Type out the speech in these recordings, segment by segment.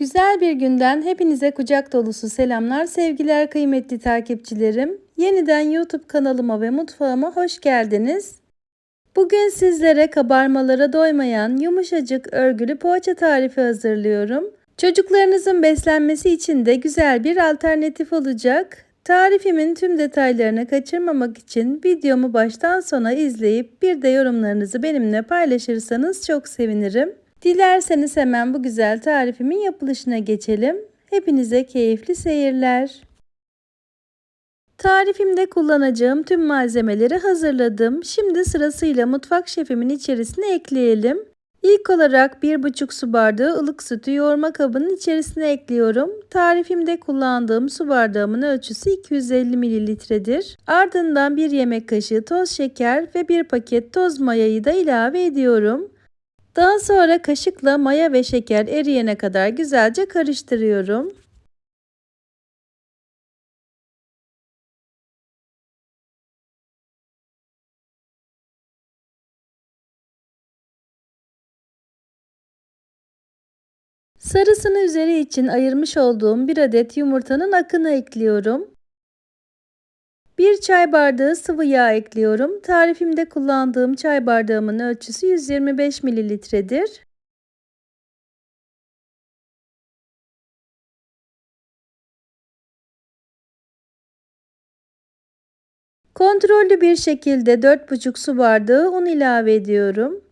Güzel bir günden hepinize kucak dolusu selamlar, sevgiler kıymetli takipçilerim. Yeniden YouTube kanalıma ve mutfağıma hoş geldiniz. Bugün sizlere kabarmalara doymayan yumuşacık örgülü poğaça tarifi hazırlıyorum. Çocuklarınızın beslenmesi için de güzel bir alternatif olacak. Tarifimin tüm detaylarını kaçırmamak için videomu baştan sona izleyip bir de yorumlarınızı benimle paylaşırsanız çok sevinirim. Dilerseniz hemen bu güzel tarifimin yapılışına geçelim. Hepinize keyifli seyirler. Tarifimde kullanacağım tüm malzemeleri hazırladım. Şimdi sırasıyla mutfak şefimin içerisine ekleyelim. İlk olarak 1,5 su bardağı ılık sütü yoğurma kabının içerisine ekliyorum. Tarifimde kullandığım su bardağımın ölçüsü 250 mililitredir. Ardından 1 yemek kaşığı toz şeker ve 1 paket toz mayayı da ilave ediyorum. Daha sonra kaşıkla maya ve şeker eriyene kadar güzelce karıştırıyorum. Sarısını üzeri için ayırmış olduğum bir adet yumurtanın akını ekliyorum. 1 çay bardağı sıvı yağ ekliyorum. Tarifimde kullandığım çay bardağımın ölçüsü 125 mililitredir. Kontrollü bir şekilde 4,5 su bardağı un ilave ediyorum.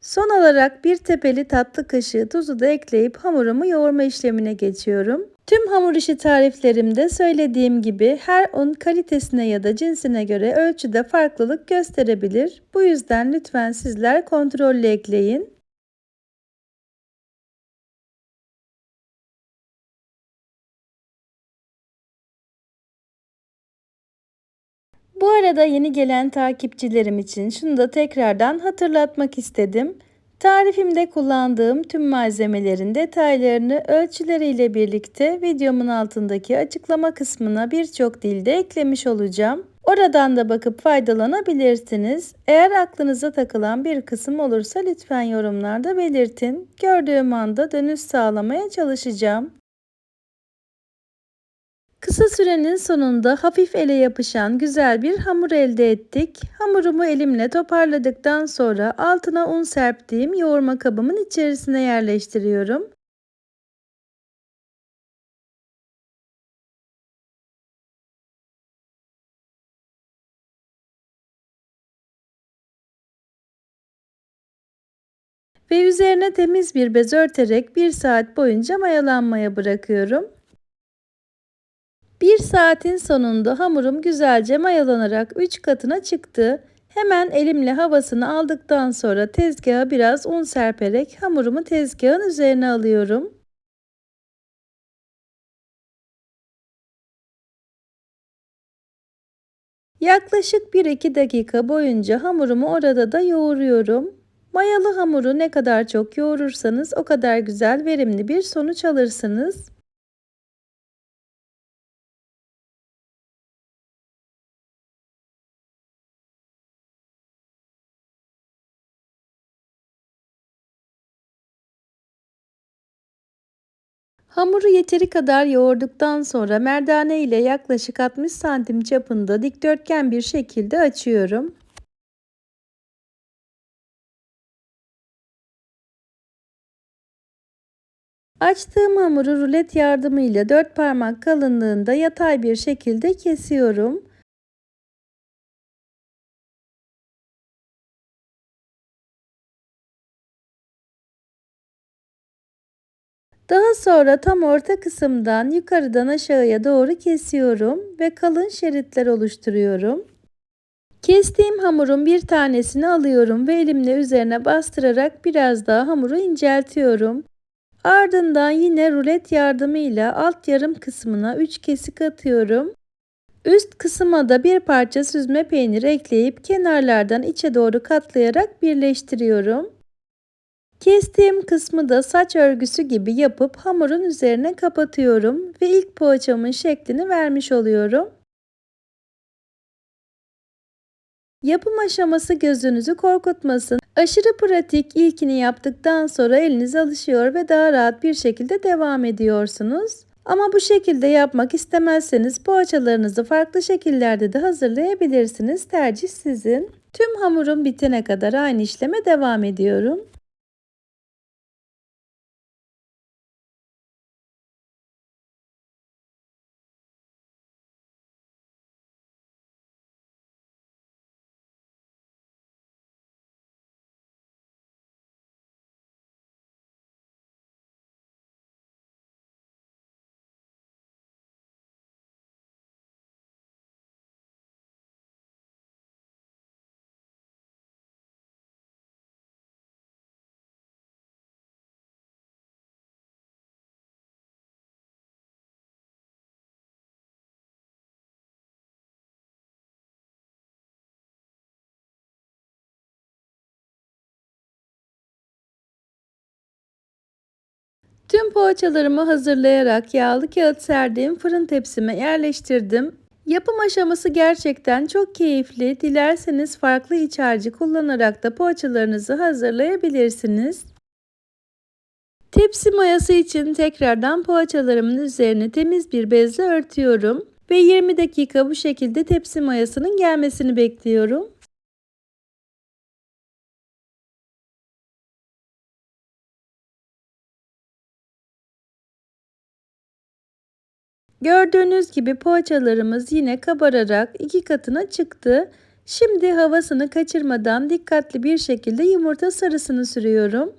Son olarak bir tepeli tatlı kaşığı tuzu da ekleyip hamurumu yoğurma işlemine geçiyorum. Tüm hamur işi tariflerimde söylediğim gibi her un kalitesine ya da cinsine göre ölçüde farklılık gösterebilir. Bu yüzden lütfen sizler kontrollü ekleyin. Bu arada yeni gelen takipçilerim için şunu da tekrardan hatırlatmak istedim. Tarifimde kullandığım tüm malzemelerin detaylarını ölçüleriyle birlikte videomun altındaki açıklama kısmına birçok dilde eklemiş olacağım. Oradan da bakıp faydalanabilirsiniz. Eğer aklınıza takılan bir kısım olursa lütfen yorumlarda belirtin. Gördüğüm anda dönüş sağlamaya çalışacağım. Kısa sürenin sonunda hafif ele yapışan güzel bir hamur elde ettik. Hamurumu elimle toparladıktan sonra altına un serptiğim yoğurma kabımın içerisine yerleştiriyorum. Ve üzerine temiz bir bez örterek 1 saat boyunca mayalanmaya bırakıyorum. Bir saatin sonunda hamurum güzelce mayalanarak 3 katına çıktı. Hemen elimle havasını aldıktan sonra tezgaha biraz un serperek hamurumu tezgahın üzerine alıyorum. Yaklaşık 1-2 dakika boyunca hamurumu orada da yoğuruyorum. Mayalı hamuru ne kadar çok yoğurursanız o kadar güzel verimli bir sonuç alırsınız. Hamuru yeteri kadar yoğurduktan sonra merdane ile yaklaşık 60 santim çapında dikdörtgen bir şekilde açıyorum. Açtığım hamuru rulet yardımıyla dört parmak kalınlığında yatay bir şekilde kesiyorum. Daha sonra tam orta kısımdan yukarıdan aşağıya doğru kesiyorum ve kalın şeritler oluşturuyorum. Kestiğim hamurun bir tanesini alıyorum ve elimle üzerine bastırarak biraz daha hamuru inceltiyorum. Ardından yine rulet yardımıyla alt yarım kısmına 3 kesik atıyorum. Üst kısma da bir parça süzme peynir ekleyip kenarlardan içe doğru katlayarak birleştiriyorum. Kestiğim kısmı da saç örgüsü gibi yapıp hamurun üzerine kapatıyorum ve ilk poğaçamın şeklini vermiş oluyorum. Yapım aşaması gözünüzü korkutmasın. Aşırı pratik ilkini yaptıktan sonra eliniz alışıyor ve daha rahat bir şekilde devam ediyorsunuz. Ama bu şekilde yapmak istemezseniz poğaçalarınızı farklı şekillerde de hazırlayabilirsiniz. Tercih sizin. Tüm hamurum bitene kadar aynı işleme devam ediyorum. Tüm poğaçalarımı hazırlayarak yağlı kağıt serdiğim fırın tepsime yerleştirdim. Yapım aşaması gerçekten çok keyifli. Dilerseniz farklı iç harcı kullanarak da poğaçalarınızı hazırlayabilirsiniz. Tepsi mayası için tekrardan poğaçalarımın üzerine temiz bir bezle örtüyorum ve 20 dakika bu şekilde tepsi mayasının gelmesini bekliyorum. Gördüğünüz gibi poğaçalarımız yine kabararak iki katına çıktı. Şimdi havasını kaçırmadan dikkatli bir şekilde yumurta sarısını sürüyorum.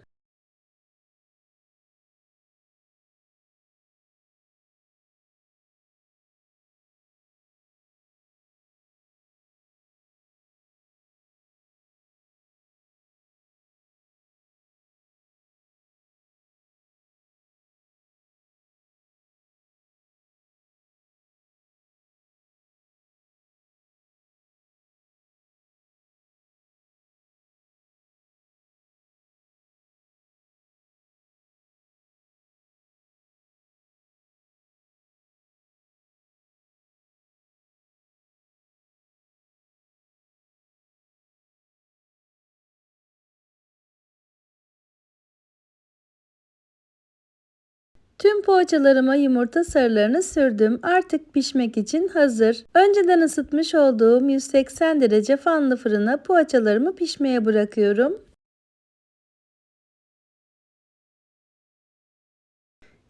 Tüm poğaçalarıma yumurta sarılarını sürdüm. Artık pişmek için hazır. Önceden ısıtmış olduğum 180 derece fanlı fırına poğaçalarımı pişmeye bırakıyorum.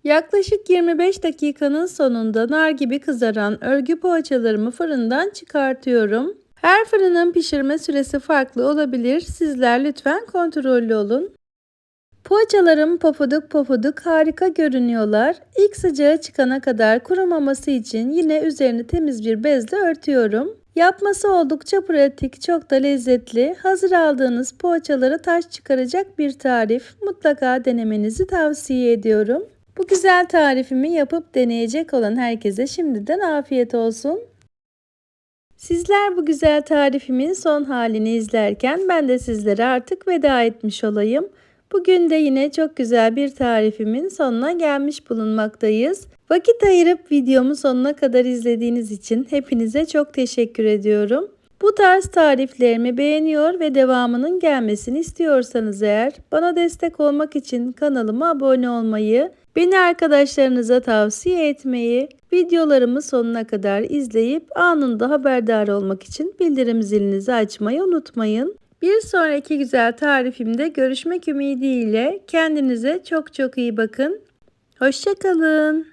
Yaklaşık 25 dakikanın sonunda nar gibi kızaran örgü poğaçalarımı fırından çıkartıyorum. Her fırının pişirme süresi farklı olabilir. Sizler lütfen kontrollü olun. Poğaçalarım pofuduk pofuduk harika görünüyorlar. İlk sıcağı çıkana kadar kurumaması için yine üzerini temiz bir bezle örtüyorum. Yapması oldukça pratik, çok da lezzetli. Hazır aldığınız poğaçaları taş çıkaracak bir tarif. Mutlaka denemenizi tavsiye ediyorum. Bu güzel tarifimi yapıp deneyecek olan herkese şimdiden afiyet olsun. Sizler bu güzel tarifimin son halini izlerken ben de sizlere artık veda etmiş olayım. Bugün de yine çok güzel bir tarifimin sonuna gelmiş bulunmaktayız. Vakit ayırıp videomu sonuna kadar izlediğiniz için hepinize çok teşekkür ediyorum. Bu tarz tariflerimi beğeniyor ve devamının gelmesini istiyorsanız eğer bana destek olmak için kanalıma abone olmayı, beni arkadaşlarınıza tavsiye etmeyi, videolarımı sonuna kadar izleyip anında haberdar olmak için bildirim zilinizi açmayı unutmayın. Bir sonraki güzel tarifimde görüşmek ümidiyle kendinize çok çok iyi bakın. Hoşçakalın.